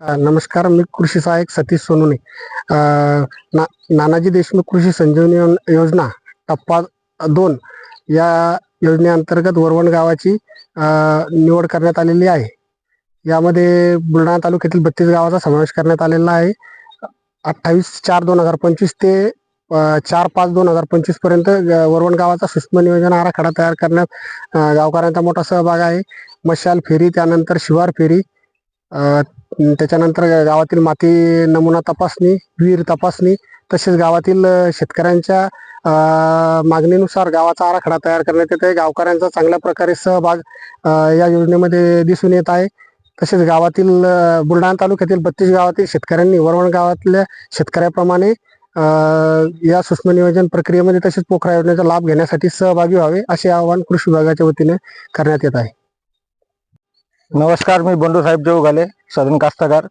नमस्कार मी कृषी सहाय्यक सतीश सोनुने. ना नानाजी देशमुख कृषी संजीवनी योजना टप्पा दोन या योजनेअंतर्गत वरवण गावाची निवड करण्यात आलेली आहे. यामध्ये बुलढाणा तालुक्यातील बत्तीस गावाचा समावेश करण्यात आलेला आहे. अठ्ठावीस चार दोन हजार पंचवीस ते चार पाच दोन हजार पंचवीसपर्यंत ग- वरवण गावाचा सूक्ष्म नियोजन आराखडा तयार करण्यात गावकऱ्यांचा मोठा सहभाग आहे. मशाल फेरी त्यानंतर शिवार फेरी त्याच्यानंतर गावातील माती नमुना तपासणी विहीर तपासणी तसेच गावातील शेतकऱ्यांच्या मागणीनुसार गावाचा आराखडा तयार करण्यात येत आहे. गावकऱ्यांचा चांगल्या प्रकारे सहभाग या योजनेमध्ये दिसून येत आहे. तसेच गावातील अ, बुलढाणा तालुक्यातील बत्तीस गावातील शेतकऱ्यांनी वरवण गावातल्या शेतकऱ्याप्रमाणे अ, या सूक्ष्म नियोजन प्रक्रियेमध्ये तसेच पोखरा योजनेचा लाभ घेण्यासाठी सहभागी व्हावे असे आवाहन कृषी विभागाच्या वतीने करण्यात येत आहे. नमस्कार मी बंडू साहेब देवघाले सदन कास्तकार.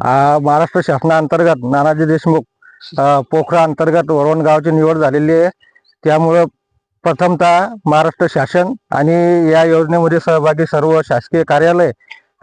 आ, महाराष्ट्र शासनाअंतर्गत नानाजी देशमुख पोखरा अंतर्गत वरवण गावाची निवड झालेली आहे. त्यामुळं प्रथमतः महाराष्ट्र शासन आणि या योजनेमध्ये सहभागी सर्व शासकीय कार्यालय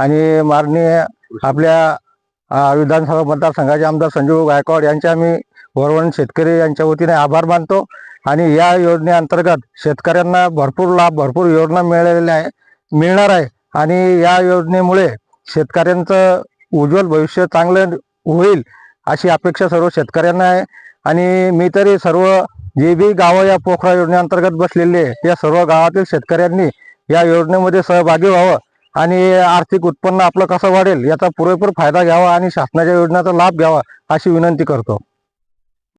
आणि माननीय आपल्या विधानसभा मतदारसंघाचे आमदार संजीव गायकवाड यांचे आम्ही वरवण शेतकरी यांच्या वतीने आभार मानतो. आणि या योजनेअंतर्गत शेतकऱ्यांना भरपूर लाभ भरपूर योजना मिळालेल्या आहे मिळणार आहे. आणि या योजनेमुळे शेतकऱ्यांचं उज्ज्वल भविष्य चांगलं होईल अशी अपेक्षा सर्व शेतकऱ्यांना आहे. आणि मी तरी सर्व जे बी गावं या पोखरा योजनेअंतर्गत बसलेली आहे या सर्व गावातील शेतकऱ्यांनी या योजनेमध्ये सहभागी व्हावं. आणि आर्थिक उत्पन्न आपलं कसं वाढेल याचा पुरेपूर फायदा घ्यावा आणि शासनाच्या योजनेचा लाभ घ्यावा अशी विनंती करतो.